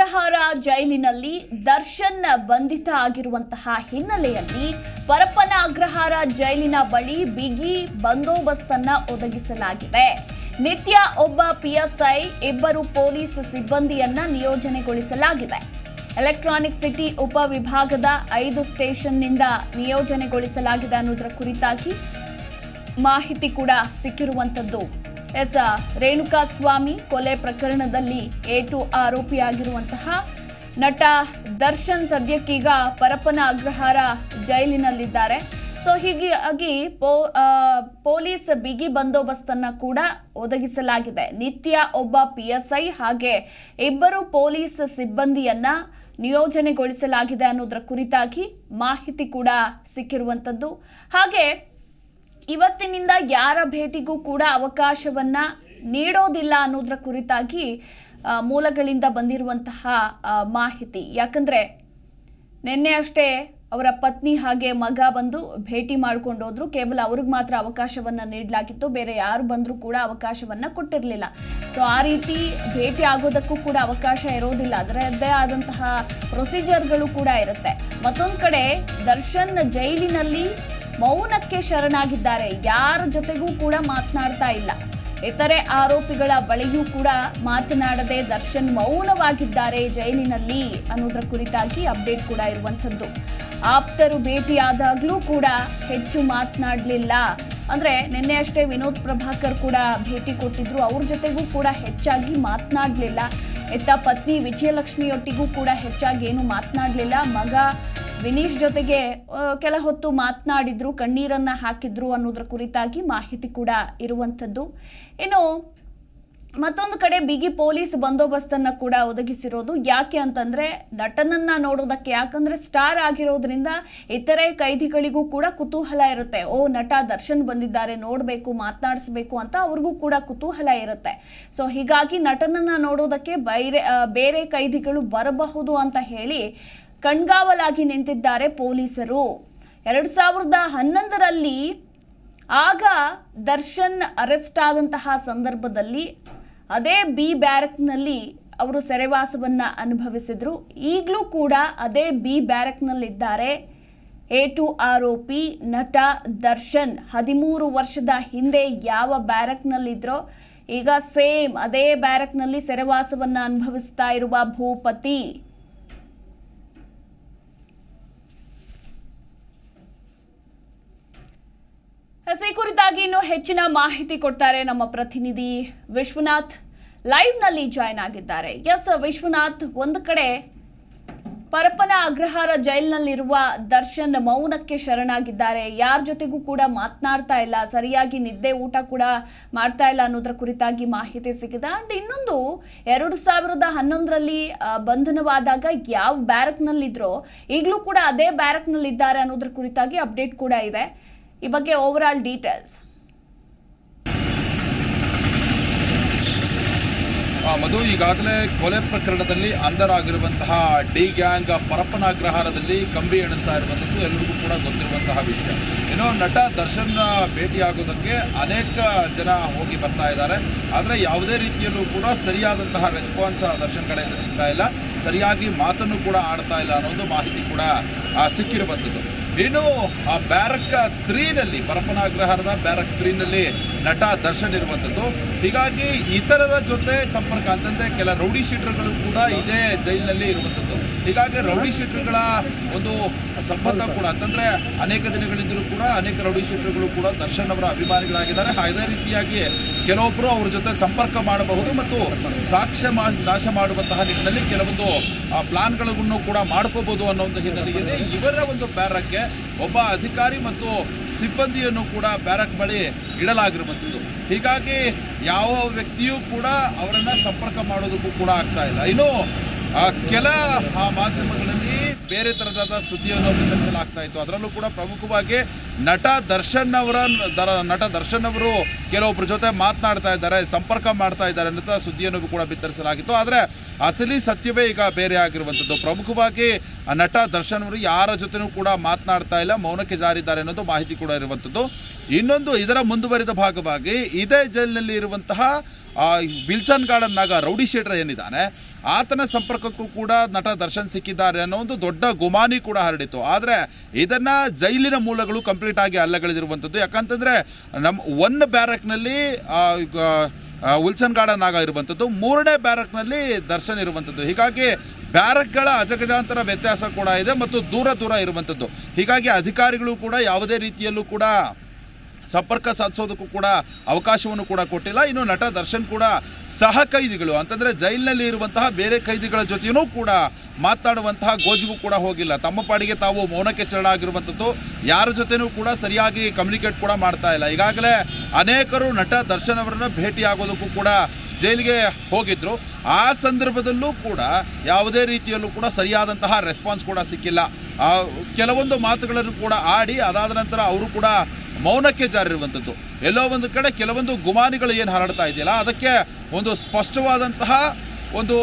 ಅಗ್ರಹಾರ ಜೈಲಿನಲ್ಲಿ ದರ್ಶನ್ ಬಂಧಿತ ಆಗಿರುವಂತಹ ಹಿನ್ನೆಲೆಯಲ್ಲಿ ಪರಪ್ಪನ ಅಗ್ರಹಾರ ಜೈಲಿನ ಬಳಿ ಬಿಗಿ ಬಂದೋಬಸ್ತನ್ನ ಒದಗಿಸಲಾಗಿದೆ. ನಿತ್ಯ ಒಬ್ಬ ಪಿಎಸ್ಐ, ಇಬ್ಬರು ಪೊಲೀಸ್ ಸಿಬ್ಬಂದಿಯನ್ನ ನಿಯೋಜನೆಗೊಳಿಸಲಾಗಿದೆ. ಎಲೆಕ್ಟ್ರಾನಿಕ್ ಸಿಟಿ ಉಪವಿಭಾಗದ ಐದು ಸ್ಟೇಷನ್ನಿಂದ ನಿಯೋಜನೆಗೊಳಿಸಲಾಗಿದೆ ಅನ್ನೋದರ ಕುರಿತಾಗಿ ಮಾಹಿತಿ ಕೂಡ ಸಿಕ್ಕಿರುವಂತದ್ದು ಎಸ್ ರೇಣುಕಾ ಸ್ವಾಮಿ ಕೊಲೆ ಪ್ರಕರಣದಲ್ಲಿ ಏಟು ಆರೋಪಿಯಾಗಿರುವಂತಹ ನಟ ದರ್ಶನ್ ಸದ್ಯಕ್ಕೀಗ ಪರಪ್ಪನ ಅಗ್ರಹಾರ ಜೈಲಿನಲ್ಲಿದ್ದಾರೆ. ಸೊ, ಹೀಗಾಗಿ ಪೋ ಪೊಲೀಸ್ ಬಿಗಿ ಬಂದೋಬಸ್ತನ್ನ ಕೂಡ ಒದಗಿಸಲಾಗಿದೆ. ನಿತ್ಯ ಒಬ್ಬ ಪಿ ಎಸ್ ಐ ಹಾಗೆ ಇಬ್ಬರು ಪೊಲೀಸ್ ಸಿಬ್ಬಂದಿಯನ್ನ ನಿಯೋಜನೆಗೊಳಿಸಲಾಗಿದೆ ಅನ್ನೋದರ ಕುರಿತಾಗಿ ಮಾಹಿತಿ ಕೂಡ ಸಿಕ್ಕಿರುವಂತದ್ದು. ಹಾಗೆ ಇವತ್ತಿನಿಂದ ಯಾರ ಭೇಟಿಗೂ ಕೂಡ ಅವಕಾಶವನ್ನ ನೀಡೋದಿಲ್ಲ ಅನ್ನೋದ್ರ ಕುರಿತಾಗಿ ಮೂಲಗಳಿಂದ ಬಂದಿರುವಂತಹ ಮಾಹಿತಿ. ಯಾಕಂದ್ರೆ ನಿನ್ನೆ ಅಷ್ಟೇ ಅವರ ಪತ್ನಿ ಹಾಗೆ ಮಗ ಬಂದು ಭೇಟಿ ಮಾಡ್ಕೊಂಡು ಹೋದ್ರು. ಕೇವಲ ಅವ್ರಿಗೆ ಮಾತ್ರ ಅವಕಾಶವನ್ನ ನೀಡಲಾಗಿತ್ತು. ಬೇರೆ ಯಾರು ಬಂದರೂ ಕೂಡ ಅವಕಾಶವನ್ನ ಕೊಟ್ಟಿರಲಿಲ್ಲ. ಸೊ ಆ ರೀತಿ ಭೇಟಿ ಆಗೋದಕ್ಕೂ ಕೂಡ ಅವಕಾಶ ಇರೋದಿಲ್ಲ. ಅದರದ್ದೇ ಆದಂತಹ ಪ್ರೊಸೀಜರ್ಗಳು ಕೂಡ ಇರುತ್ತೆ. ಮತ್ತೊಂದು ಕಡೆ ದರ್ಶನ್ ಜೈಲಿನಲ್ಲಿ ಮೌನಕ್ಕೆ ಶರಣಾಗಿದ್ದಾರೆ. ಯಾರ ಜೊತೆಗೂ ಕೂಡ ಮಾತನಾಡ್ತಾ ಇಲ್ಲ. ಇತರೆ ಆರೋಪಿಗಳ ಬಳಿಯೂ ಕೂಡ ಮಾತನಾಡದೆ ದರ್ಶನ್ ಮೌನವಾಗಿದ್ದಾರೆ ಜೈಲಿನಲ್ಲಿ ಅನ್ನೋದರ ಕುರಿತಾಗಿ ಅಪ್ಡೇಟ್ ಕೂಡ ಇರುವಂಥದ್ದು. ಆಪ್ತರು ಭೇಟಿಯಾದಾಗಲೂ ಕೂಡ ಹೆಚ್ಚು ಮಾತನಾಡಲಿಲ್ಲ. ಅಂದ್ರೆ ನಿನ್ನೆ ಅಷ್ಟೇ ವಿನೋದ್ ಪ್ರಭಾಕರ್ ಕೂಡ ಭೇಟಿ ಕೊಟ್ಟಿದ್ರು. ಅವ್ರ ಜೊತೆಗೂ ಕೂಡ ಹೆಚ್ಚಾಗಿ ಮಾತನಾಡಲಿಲ್ಲ. ಇತ್ತ ಪತ್ನಿ ವಿಜಯಲಕ್ಷ್ಮಿಯೊಟ್ಟಿಗೂ ಕೂಡ ಹೆಚ್ಚಾಗಿ ಏನು ಮಾತನಾಡಲಿಲ್ಲ. ಮಗ ವಿನೀಶ್ ಜೊತೆಗೆ ಕೆಲ ಹೊತ್ತು ಮಾತನಾಡಿದ್ರು, ಕಣ್ಣೀರನ್ನ ಹಾಕಿದ್ರು ಅನ್ನೋದ್ರ ಕುರಿತಾಗಿ ಮಾಹಿತಿ ಕೂಡ ಇರುವಂಥದ್ದು. ಇನ್ನು, ಮತ್ತೊಂದು ಕಡೆ ಬಿಗಿ ಪೊಲೀಸ್ ಬಂದೋಬಸ್ತನ್ನ ಕೂಡ ಒದಗಿಸಿರೋದು ಯಾಕೆ ಅಂತಂದ್ರೆ, ನಟನನ್ನ ನೋಡೋದಕ್ಕೆ ಯಾಕಂದ್ರೆ ಸ್ಟಾರ್ ಆಗಿರೋದ್ರಿಂದ ಇತರೆ ಕೈದಿಗಳಿಗೂ ಕೂಡ ಕುತೂಹಲ ಇರುತ್ತೆ. ಓ, ನಟ ದರ್ಶನ್ ಬಂದಿದ್ದಾರೆ, ನೋಡಬೇಕು, ಮಾತನಾಡಿಸ್ಬೇಕು ಅಂತ ಅವ್ರಿಗೂ ಕೂಡ ಕುತೂಹಲ ಇರುತ್ತೆ. ಸೊ, ಹೀಗಾಗಿ ನಟನನ್ನ ನೋಡೋದಕ್ಕೆ ಬೇರೆ ಬೇರೆ ಕೈದಿಗಳು ಬರಬಹುದು ಅಂತ ಹೇಳಿ ಕಣ್ಗಾವಲಾಗಿ ನಿಂತಿದ್ದಾರೆ ಪೊಲೀಸರು. ಎರಡು ಸಾವಿರದ ಹನ್ನೊಂದರಲ್ಲಿ ಆಗ ದರ್ಶನ್ ಅರೆಸ್ಟ್ ಆದಂತಹ ಸಂದರ್ಭದಲ್ಲಿ ಅದೇ ಬಿ ಬ್ಯಾರಕ್ನಲ್ಲಿ ಅವರು ಸೆರೆವಾಸವನ್ನು ಅನುಭವಿಸಿದರು. ಈಗಲೂ ಕೂಡ ಅದೇ ಬಿ ಬ್ಯಾರಕ್ನಲ್ಲಿದ್ದಾರೆ. ಎ ಟು ಆರೋಪಿ ನಟ ದರ್ಶನ್ ಹದಿಮೂರು ವರ್ಷದ ಹಿಂದೆ ಯಾವ ಬ್ಯಾರಕ್ನಲ್ಲಿದ್ದರೋ ಈಗ ಸೇಮ್ ಅದೇ ಬ್ಯಾರಕ್ನಲ್ಲಿ ಸೆರೆವಾಸವನ್ನು ಅನುಭವಿಸ್ತಾ ಇರುವ ಭೂಪತಿ. ಎಸ್ ಈ ಕುರಿತಾಗಿ ಇನ್ನೂ ಹೆಚ್ಚಿನ ಮಾಹಿತಿ ಕೊಡ್ತಾರೆ ನಮ್ಮ ಪ್ರತಿನಿಧಿ ವಿಶ್ವನಾಥ್. ಲೈವ್ನಲ್ಲಿ ಜಾಯ್ನ್ ಆಗಿದ್ದಾರೆ. ಎಸ್, ವಿಶ್ವನಾಥ್, ಒಂದು ಕಡೆ ಪರಪ್ಪನ ಅಗ್ರಹಾರ ಜೈಲಿನಲ್ಲಿರುವ ದರ್ಶನ್ ಮೌನಕ್ಕೆ ಶರಣಾಗಿದ್ದಾರೆ. ಯಾರ ಜೊತೆಗೂ ಕೂಡ ಮಾತನಾಡ್ತಾ ಇಲ್ಲ. ಸರಿಯಾಗಿ ನಿದ್ದೆ ಊಟ ಕೂಡ ಮಾಡ್ತಾ ಇಲ್ಲ ಅನ್ನೋದ್ರ ಕುರಿತಾಗಿ ಮಾಹಿತಿ ಸಿಕ್ಕಿದೆ. ಅಂಡ್ ಇನ್ನೊಂದು, ಎರಡು ಸಾವಿರದ ಹನ್ನೊಂದರಲ್ಲಿ ಬಂಧನವಾದಾಗ ಯಾವ ಬ್ಯಾರಕ್ನಲ್ಲಿದ್ದರೋ ಈಗಲೂ ಕೂಡ ಅದೇ ಬ್ಯಾರಕ್ನಲ್ಲಿದ್ದಾರೆ ಅನ್ನೋದ್ರ ಕುರಿತಾಗಿ ಅಪ್ಡೇಟ್ ಕೂಡ ಇದೆ. ಈ ಬಗ್ಗೆ ಓವರ್ ಆಲ್ ಡೀಟೇಲ್ಸ್ ಮಧು, ಈಗಾಗಲೇ ಕೊಲೆ ಪ್ರಕರಣದಲ್ಲಿ ಅಂಧರಾಗಿರುವಂತಹ ಡಿ ಗ್ಯಾಂಗ್ ಪರಪ್ಪನ ಅಗ್ರಹಾರದಲ್ಲಿ ಕಂಬಿ ಎಣಿಸ್ತಾ ಇರುವಂಥದ್ದು ಎಲ್ಲರಿಗೂ ಕೂಡ ಗೊತ್ತಿರುವಂತಹ ವಿಷಯ. ಇನ್ನು ನಟ ದರ್ಶನ್ ಭೇಟಿಯಾಗೋದಕ್ಕೆ ಅನೇಕ ಜನ ಹೋಗಿ ಬರ್ತಾ ಇದ್ದಾರೆ. ಆದರೆ ಯಾವುದೇ ರೀತಿಯಲ್ಲೂ ಕೂಡ ಸರಿಯಾದಂತಹ ರೆಸ್ಪಾನ್ಸ್ ದರ್ಶನ್ ಕಡೆಯಿಂದ ಸಿಗ್ತಾ ಇಲ್ಲ. ಸರಿಯಾಗಿ ಮಾತನ್ನು ಕೂಡ ಆಡ್ತಾ ಇಲ್ಲ ಅನ್ನೋದು ಮಾಹಿತಿ ಕೂಡ ಸಿಕ್ಕಿರುವಂಥದ್ದು. ಇನ್ನು ಆ ಬ್ಯಾರಕ್ ತ್ರೀನಲ್ಲಿ ಪರಪನಾಗ್ರಹಾರದ ಬ್ಯಾರಕ್ ತ್ರೀನಲ್ಲಿ ನಟ ದರ್ಶನ್ ಇರುವಂಥದ್ದು. ಹೀಗಾಗಿ ಇತರರ ಜೊತೆ ಸಂಪರ್ಕ, ಅಂತಂದ್ರೆ ಕೆಲ ರೌಡಿ ಶೀಟರ್ಗಳು ಕೂಡ ಇದೇ ಜೈಲಿನಲ್ಲಿ ಇರುವಂಥದ್ದು. ಹೀಗಾಗಿ ರೌಡಿ ಶೀಟರ್ಗಳ ಒಂದು ಸಂಬಂಧ ಕೂಡ, ಅಂತಂದರೆ ಅನೇಕ ದಿನಗಳಿದ್ದರೂ ಕೂಡ ಅನೇಕ ರೌಡಿ ಶೀಟರ್ಗಳು ಕೂಡ ದರ್ಶನ್ ಅವರ ಅಭಿಮಾನಿಗಳಾಗಿದ್ದಾರೆ. ಅದೇ ರೀತಿಯಾಗಿ ಕೆಲವೊಬ್ಬರು ಅವ್ರ ಜೊತೆ ಸಂಪರ್ಕ ಮಾಡಬಹುದು ಮತ್ತು ಸಾಕ್ಷ್ಯ ಮಾ, ನಾಶ ಮಾಡುವಂತಹ ನಿಟ್ಟಿನಲ್ಲಿ ಕೆಲವೊಂದು ಪ್ಲಾನ್ಗಳನ್ನು ಕೂಡ ಮಾಡ್ಕೋಬಹುದು ಅನ್ನೋ ಒಂದು ಹಿನ್ನೆಲೆಯಲ್ಲಿ ಇವರ ಒಂದು ಬ್ಯಾರಕ್ಗೆ ಒಬ್ಬ ಅಧಿಕಾರಿ ಮತ್ತು ಸಿಬ್ಬಂದಿಯನ್ನು ಕೂಡ ಬ್ಯಾರಕ್ ಬಳಿ ಇಡಲಾಗಿರುವಂಥದ್ದು. ಹೀಗಾಗಿ ಯಾವ ವ್ಯಕ್ತಿಯೂ ಕೂಡ ಅವರನ್ನು ಸಂಪರ್ಕ ಮಾಡೋದಕ್ಕೂ ಕೂಡ ಆಗ್ತಾ ಇಲ್ಲ. ಇನ್ನು ಆ, ಕೆಲ ಆ, ಮಾಧ್ಯಮಗಳಲ್ಲಿ ಬೇರೆ ಥರದಾದ ಸುದ್ದಿಯನ್ನು ಬಿತ್ತರಿಸಲಾಗ್ತಾ ಇತ್ತು. ಅದರಲ್ಲೂ ಕೂಡ ಪ್ರಮುಖವಾಗಿ ನಟ ದರ್ಶನ್ ಅವರ ದರ ನಟ ದರ್ಶನ್ ಅವರು ಕೆಲವೊಬ್ಬರ ಜೊತೆ ಮಾತನಾಡ್ತಾ ಇದ್ದಾರೆ ಸಂಪರ್ಕ ಮಾಡ್ತಾ ಇದ್ದಾರೆ ಅಂತ ಸುದ್ದಿಯನ್ನು ಕೂಡ ಬಿತ್ತರಿಸಲಾಗಿತ್ತು. ಆದರೆ ಅಸಲಿ ಸತ್ಯವೇ ಈಗ ಬೇರೆ ಆಗಿರುವಂಥದ್ದು. ಪ್ರಮುಖವಾಗಿ ನಟ ದರ್ಶನ್ ಅವರು ಯಾರ ಜೊತೆನೂ ಕೂಡ ಮಾತನಾಡ್ತಾ ಇಲ್ಲ, ಮೌನಕ್ಕೆ ಜಾರಿದ್ದಾರೆ ಅನ್ನೋದು ಮಾಹಿತಿ ಕೂಡ ಇರುವಂಥದ್ದು. ಇನ್ನೊಂದು, ಇದರ ಮುಂದುವರಿದ ಭಾಗವಾಗಿ ಇದೇ ಜೈಲಿನಲ್ಲಿ ಇರುವಂತಹ Wilson Garden Naga rowdy sheeter ಏನಿದ್ದಾನೆ, ಆತನ ಸಂಪರ್ಕಕ್ಕೂ ಕೂಡ ನಟ ದರ್ಶನ್ ಸಿಕ್ಕಿದ್ದಾರೆ ಅನ್ನೋ ಒಂದು ದೊಡ್ಡ ಗುಮಾನಿ ಕೂಡ ಹರಡಿತು ಆದರೆ, ಇದನ್ನು ಜೈಲಿನ ಮೂಲಗಳು ಕಂಪ್ಲೀಟ್ ಆಗಿ ಅಲ್ಲಗಳಿದಿರುವಂಥದ್ದು. ಯಾಕಂತಂದ್ರೆ ನಮ್ಮ ಒನ್ ಬ್ಯಾರಕ್ನಲ್ಲಿ ವಿಲ್ಸನ್ ಗಾರ್ಡನ್ ಆಗ ಇರುವಂಥದ್ದು. ಮೂರನೇ ಬ್ಯಾರಕ್ನಲ್ಲಿ ದರ್ಶನ್ ಇರುವಂಥದ್ದು. ಹೀಗಾಗಿ ಬ್ಯಾರಕ್ಗಳ ಅಜಗಜಾಂತರ ವ್ಯತ್ಯಾಸ ಕೂಡ ಇದೆ ಮತ್ತು ದೂರ ದೂರ ಇರುವಂಥದ್ದು. ಹೀಗಾಗಿ ಅಧಿಕಾರಿಗಳು ಕೂಡ ಯಾವುದೇ ರೀತಿಯಲ್ಲೂ ಕೂಡ ಸಂಪರ್ಕ ಸಾಧಿಸೋದಕ್ಕೂ ಕೂಡ ಅವಕಾಶವನ್ನು ಕೂಡ ಕೊಟ್ಟಿಲ್ಲ. ಇನ್ನು ನಟ ದರ್ಶನ್ ಕೂಡ ಸಹ ಕೈದಿಗಳು. ಅಂತಂದರೆ ಜೈಲಿನಲ್ಲಿ ಇರುವಂತಹ ಬೇರೆ ಕೈದಿಗಳ ಜೊತೆಯೂ ಕೂಡ ಮಾತಾಡುವಂತಹ ಗೋಜಿಗೂ ಕೂಡ ಹೋಗಿಲ್ಲ. ತಮ್ಮ ಪಾಡಿಗೆ ತಾವು ಮೌನಕ್ಕೆ ಶರಣಾಗಿರುವಂಥದ್ದು ಯಾರ ಜೊತೆನೂ ಕೂಡ ಸರಿಯಾಗಿ ಕಮ್ಯುನಿಕೇಟ್ ಕೂಡ ಮಾಡ್ತಾ ಇಲ್ಲ. ಈಗಾಗಲೇ ಅನೇಕರು ನಟ ದರ್ಶನ್ ಅವರನ್ನು ಭೇಟಿಯಾಗೋದಕ್ಕೂ ಕೂಡ ಜೈಲಿಗೆ ಹೋಗಿದ್ದರು ಆ ಸಂದರ್ಭದಲ್ಲೂ ಕೂಡ ಯಾವುದೇ ರೀತಿಯಲ್ಲೂ ಕೂಡ ಸರಿಯಾದಂತಹ ರೆಸ್ಪಾನ್ಸ್ ಕೂಡ ಸಿಕ್ಕಿಲ್ಲ. ಕೆಲವೊಂದು ಮಾತುಗಳನ್ನು ಕೂಡ ಆಡಿ, ಅದಾದ ನಂತರ ಅವರು ಕೂಡ ಮೌನಕ್ಕೆ ಜಾರಿರುವಂಥದ್ದು. ಎಲ್ಲೋ ಒಂದು ಕಡೆ ಕೆಲವೊಂದು ಗುಮಾನಿಗಳು ಏನು ಹರಡ್ತಾ ಇದೆಯಲ್ಲ ಅದಕ್ಕೆ ಒಂದು ಸ್ಪಷ್ಟವಾದಂತಹ ಒಂದು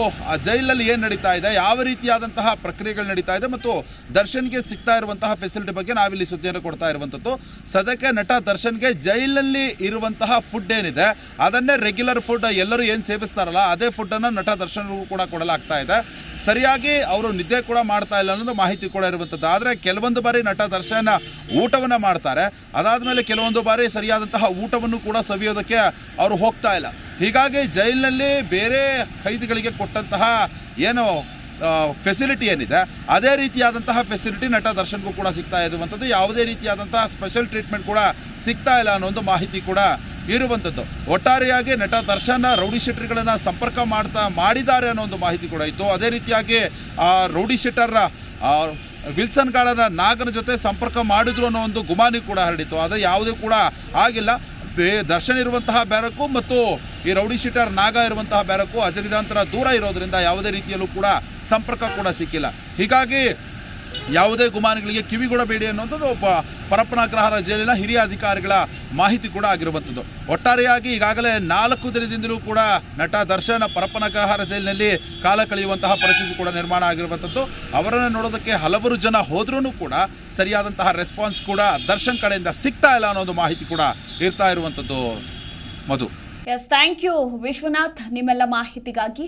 ಜೈಲಲ್ಲಿ ಏನು ನಡೀತಾ ಇದೆ, ಯಾವ ರೀತಿಯಾದಂತಹ ಪ್ರಕ್ರಿಯೆಗಳು ನಡೀತಾ ಇದೆ ಮತ್ತು ದರ್ಶನ್ಗೆ ಸಿಗ್ತಾ ಇರುವಂತಹ ಫೆಸಿಲಿಟಿ ಬಗ್ಗೆ ನಾವಿಲ್ಲಿ ಸುದ್ದಿಯನ್ನು ಕೊಡ್ತಾ ಇರುವಂಥದ್ದು. ಸದ್ಯಕ್ಕೆ ನಟ ದರ್ಶನ್ಗೆ ಜೈಲಲ್ಲಿ ಇರುವಂತಹ ಫುಡ್ ಏನಿದೆ, ಅದನ್ನೇ ರೆಗ್ಯುಲರ್ ಫುಡ್ ಎಲ್ಲರೂ ಏನು ಸೇವಿಸ್ತಾರಲ್ಲ, ಅದೇ ಫುಡ್ಡನ್ನು ನಟ ದರ್ಶನ್ಗೂ ಕೂಡ ಕೊಡಲಾಗ್ತಾ ಇದೆ. ಸರಿಯಾಗಿ ಅವರು ನಿದ್ದೆ ಕೂಡ ಮಾಡ್ತಾ ಇಲ್ಲ ಅನ್ನೋದು ಮಾಹಿತಿ ಕೂಡ ಇರುವಂಥದ್ದು. ಆದರೆ ಕೆಲವೊಂದು ಬಾರಿ ನಟ ದರ್ಶನ ಊಟವನ್ನು ಮಾಡ್ತಾರೆ. ಅದಾದ ಮೇಲೆ ಕೆಲವೊಂದು ಬಾರಿ ಸರಿಯಾದಂತಹ ಊಟವನ್ನು ಕೂಡ ಸವಿಯೋದಕ್ಕೆ ಅವರು ಹೋಗ್ತಾ ಇಲ್ಲ. ಹೀಗಾಗಿ ಜೈಲಿನಲ್ಲಿ ಬೇರೆ ಖೈದಿಗಳಿಗೆ ಕೊಟ್ಟಂತಹ ಏನು ಫೆಸಿಲಿಟಿ ಏನಿದೆ ಅದೇ ರೀತಿಯಾದಂತಹ ಫೆಸಿಲಿಟಿ ನಟ ದರ್ಶನ್ಗೂ ಕೂಡ ಸಿಗ್ತಾ ಇರುವಂಥದ್ದು. ಯಾವುದೇ ರೀತಿಯಾದಂತಹ ಸ್ಪೆಷಲ್ ಟ್ರೀಟ್ಮೆಂಟ್ ಕೂಡ ಸಿಗ್ತಾ ಇಲ್ಲ ಅನ್ನೋ ಒಂದು ಮಾಹಿತಿ ಕೂಡ ಇರುವಂಥದ್ದು. ಒಟ್ಟಾರೆಯಾಗಿ ನಟ ದರ್ಶನ್ ರೌಡಿ ಶೆಟ್ಟರ್ಗಳನ್ನು ಸಂಪರ್ಕ ಮಾಡ್ತಾ ಮಾಡಿದ್ದಾರೆ ಅನ್ನೋ ಒಂದು ಮಾಹಿತಿ ಕೂಡ ಇತ್ತು. ಅದೇ ರೀತಿಯಾಗಿ ಆ ರೌಡಿ ಶೆಟ್ಟರ್ ಆ, ವಿಲ್ಸನ್ ಗಾರ್ಡನ ನಾಗನ ಜೊತೆ ಸಂಪರ್ಕ ಮಾಡಿದ್ರು ಅನ್ನೋ ಒಂದು ಗುಮಾನಿ ಕೂಡ ಹರಡಿತ್ತು. ಅದು ಯಾವುದೂ ಕೂಡ ಆಗಿಲ್ಲ. ದರ್ಶನ್ ಇರುವಂತಹ ಬ್ಯಾರಕು ಮತ್ತು ಈ ರೌಡಿ ಶೀಟರ್ ನಾಗ ಇರುವಂತಹ ಬ್ಯಾರಕು ಅಜಗಜಾಂತರ ದೂರ ಇರೋದ್ರಿಂದ ಯಾವುದೇ ರೀತಿಯಲ್ಲೂ ಕೂಡ ಸಂಪರ್ಕ ಕೂಡ ಸಿಕ್ಕಿಲ್ಲ. ಹೀಗಾಗಿ ಯಾವುದೇ ಗುಮಾನಿಗಳಿಗೆ ಕಿವಿಗೊಡಬೇಡಿ ಅನ್ನುವಂಥದ್ದು ಒಬ್ಬ ಪರಪ್ಪನಾಗ್ರಹಾರ ಜೈಲಿನ ಹಿರಿಯ ಅಧಿಕಾರಿಗಳ ಮಾಹಿತಿ ಕೂಡ ಆಗಿರುವಂಥದ್ದು. ಒಟ್ಟಾರೆಯಾಗಿ ಈಗಾಗಲೇ ನಾಲ್ಕು ದಿನದಿಂದಲೂ ಕೂಡ ನಟ ದರ್ಶನ ಪರಪ್ಪನಾಗ್ರಹಾರ ಜೈಲಿನಲ್ಲಿ ಕಾಲ ಕಳೆಯುವಂತಹ ಪರಿಸ್ಥಿತಿ ಕೂಡ ನಿರ್ಮಾಣ ಆಗಿರುವಂಥದ್ದು. ಅವರನ್ನು ನೋಡೋದಕ್ಕೆ ಹಲವರು ಜನ ಹೋದ್ರೂ ಕೂಡ ಸರಿಯಾದಂತಹ ರೆಸ್ಪಾನ್ಸ್ ಕೂಡ ದರ್ಶನ್ ಕಡೆಯಿಂದ ಸಿಗ್ತಾ ಇಲ್ಲ ಅನ್ನೋದು ಮಾಹಿತಿ ಕೂಡ ಇರ್ತಾ ಇರುವಂಥದ್ದು. Madhu. Yes thank you Vishwanath, ನಿಮ್ಮೆಲ್ಲ ಮಾಹಿತಿಗಾಗಿ.